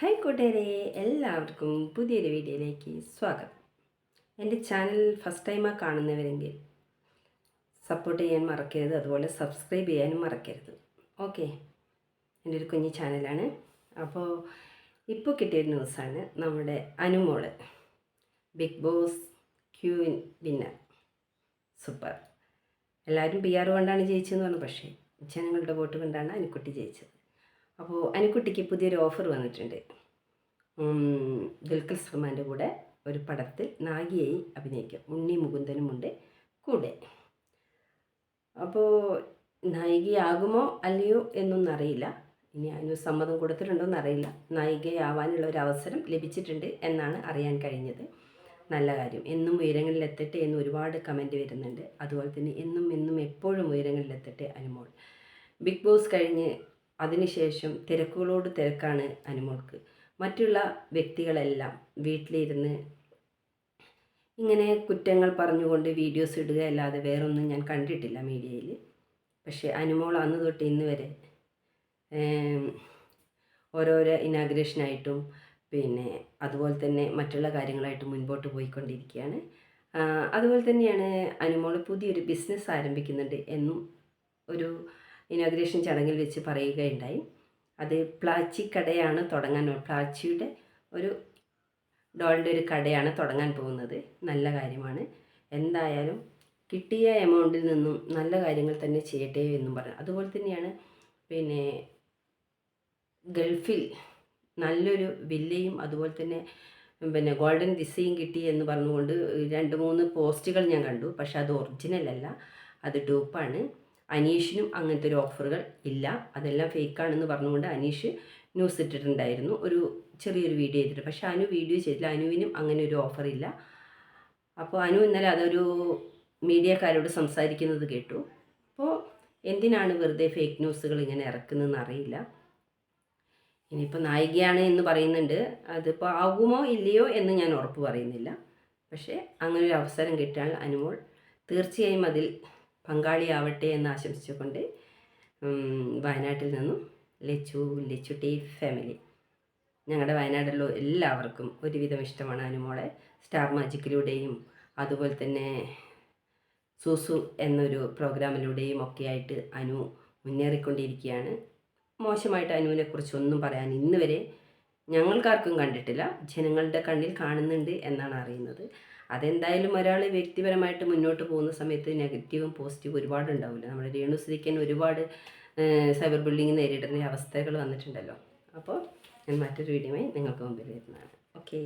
Hi കൂട്ടുകാരെ. എല്ലാവർക്കും പുതിയൊരു വീഡിയോയിലേക്ക് സ്വാഗതം. എന്റെ ചാനൽ ഫസ്റ്റ് ടൈമാണ് കാണുന്നവരെങ്കിൽ സപ്പോർട്ട് ചെയ്യാൻ മറക്കരുത്. അതുപോലെ സബ്സ്ക്രൈബ് ചെയ്യാനും മറക്കരുത്. ഓക്കെ എന്റെ ഒരു കുഞ്ഞു ചാനലാണ്. അപ്പോൾ ഇപ്പോൾ കിട്ടിയൊരു ന്യൂസാണ് നമ്മുടെ Anumol. Big Boss queen winner super എല്ലാവരും പി ആർ കൊണ്ടാണ് ജയിച്ചതെന്ന് പറഞ്ഞു. പക്ഷേ ജനങ്ങളുടെ വോട്ട് കൊണ്ടാണ് അനുക്കുട്ടി ജയിച്ചത്. അപ്പോൾ അനുക്കുട്ടിക്ക് പുതിയൊരു ഓഫർ വന്നിട്ടുണ്ട്. ദുൽഖർ സൽമാന്റെ കൂടെ ഒരു പടത്തിൽ നാഗിയായി അഭിനയിക്കും. ഉണ്ണി മുകുന്ദനുമുണ്ട് കൂടെ. അപ്പോൾ നായികയാകുമോ അല്ലയോ എന്നൊന്നും അറിയില്ല. ഇനി അതിന് സമ്മതം കൊടുത്തിട്ടുണ്ടോ എന്നറിയില്ല. നായികയാവാനുള്ള ഒരു അവസരം ലഭിച്ചിട്ടുണ്ട് എന്നാണ് അറിയാൻ കഴിഞ്ഞത്. നല്ല കാര്യം. എന്നും ഉയരങ്ങളിലെത്തട്ടെ എന്ന് ഒരുപാട് കമന്റ് വരുന്നുണ്ട്. അതുപോലെ തന്നെ എന്നും എന്നും എപ്പോഴും ഉയരങ്ങളിലെത്തട്ടെ അനുമോൾ. ബിഗ് ബോസ് കഴിഞ്ഞ് അതിനുശേഷം തിരക്കുകളോട് തിരക്കാണ് അനുമോൾക്ക്. മറ്റുള്ള വ്യക്തികളെല്ലാം വീട്ടിലിരുന്ന് ഇങ്ങനെ കുറ്റങ്ങൾ പറഞ്ഞുകൊണ്ട് വീഡിയോസ് ഇടുക അല്ലാതെ വേറൊന്നും ഞാൻ കണ്ടിട്ടില്ല മീഡിയയിൽ പക്ഷേ അനുമോൾ അന്ന് തൊട്ട് ഇന്ന് വരെ ഓരോരോ ഇനാഗ്രേഷനായിട്ടും പിന്നെ അതുപോലെ തന്നെ മറ്റുള്ള കാര്യങ്ങളായിട്ടും മുൻപോട്ട് പോയിക്കൊണ്ടിരിക്കുകയാണ്. അതുപോലെ തന്നെയാണ് അനുമോൾ പുതിയൊരു ബിസിനസ് ആരംഭിക്കുന്നുണ്ട് എന്നും ഒരു ഇനാഗ്രേഷൻ ചടങ്ങിൽ വെച്ച് പറയുകയുണ്ടായി. അത് പ്ലാച്ചി കടയാണ് തുടങ്ങാൻ പ്ലാച്ചിയുടെ ഒരു ഡോളിന്റെ ഒരു കടയാണ് തുടങ്ങാൻ പോകുന്നത്. നല്ല കാര്യമാണ്. എന്തായാലും കിട്ടിയ എമൗണ്ടിൽ നിന്നും നല്ല കാര്യങ്ങൾ തന്നെ ചെയ്യട്ടെ എന്നും പറഞ്ഞു. അതുപോലെ തന്നെയാണ് പിന്നെ ഗൾഫിൽ നല്ലൊരു വില്ലയും അതുപോലെ തന്നെ പിന്നെ ഗോൾഡൻ വിസയും കിട്ടി എന്ന് പറഞ്ഞുകൊണ്ട് രണ്ട് മൂന്ന് പോസ്റ്റുകൾ ഞാൻ കണ്ടു. പക്ഷെ അത് ഒറിജിനൽ അല്ല. അത് ഡൂപ്പാണ്. അനീഷിനും അങ്ങനത്തെ ഒരു ഓഫറുകൾ ഇല്ല. അതെല്ലാം ഫേക്കാണെന്ന് പറഞ്ഞുകൊണ്ട് അനീഷ് ന്യൂസ് ഇട്ടിട്ടുണ്ടായിരുന്നു. ഒരു ചെറിയൊരു വീഡിയോ ചെയ്തിട്ട്. പക്ഷേ അനു വീഡിയോ ചെയ്തില്ല. അനുവിനും അങ്ങനെ ഒരു ഓഫർ ഇല്ല. അപ്പോൾ അനു ഇന്നലെ അതൊരു മീഡിയക്കാരോട് സംസാരിക്കുന്നത് കേട്ടു. അപ്പോൾ എന്തിനാണ് വെറുതെ ഫേക്ക് ന്യൂസുകൾ ഇങ്ങനെ ഇറക്കുന്നതെന്ന് അറിയില്ല. ഇനിയിപ്പോൾ നായികയാണ് എന്ന് പറയുന്നുണ്ട്. അതിപ്പോൾ ആകുമോ ഇല്ലയോ എന്ന് ഞാൻ ഉറപ്പ് പറയുന്നില്ല. പക്ഷേ അങ്ങനെ ഒരു അവസരം കിട്ടാൻ അനുമോൾ തീർച്ചയായും അതിൽ പങ്കാളിയാവട്ടെ എന്ന് ആശംസിച്ചുകൊണ്ട് വയനാട്ടിൽ നിന്നും ലച്ചു ലച്ചുട്ടി ഫാമിലി ഞങ്ങളുടെ വയനാട്ടിലുള്ള എല്ലാവർക്കും ഒരുവിധം ഇഷ്ടമാണ് അനുമോളെ. സ്റ്റാർ മാജിക്കിലൂടെയും അതുപോലെ തന്നെ സൂസു എന്നൊരു പ്രോഗ്രാമിലൂടെയും ഒക്കെയായിട്ട് അനു മുന്നേറിക്കൊണ്ടിരിക്കുകയാണ് മോശമായിട്ട് അനുവിനെ കുറിച്ചൊന്നും പറയാൻ ഇന്ന് വരെ ഞങ്ങൾക്കാർക്കും കണ്ടിട്ടില്ല. ജനങ്ങളുടെ കണ്ണിൽ കാണുന്നുണ്ട് എന്നാണ് അറിയുന്നത്. അതെന്തായാലും ഒരാൾ വ്യക്തിപരമായിട്ട് മുന്നോട്ട് പോകുന്ന സമയത്ത് നെഗറ്റീവും പോസിറ്റീവും ഒരുപാട് ഉണ്ടാവില്ല നമ്മുടെ രേണുസുതിക്കൻ ഒരുപാട് സൈബർ ബുള്ളിങ് നേരിടുന്ന അവസ്ഥകൾ വന്നിട്ടുണ്ടല്ലോ. അപ്പോൾ ഞാൻ മറ്റൊരു വീഡിയോയുമായി നിങ്ങൾക്ക് മുമ്പിൽ വരുന്നതാണ്. ഓക്കേ.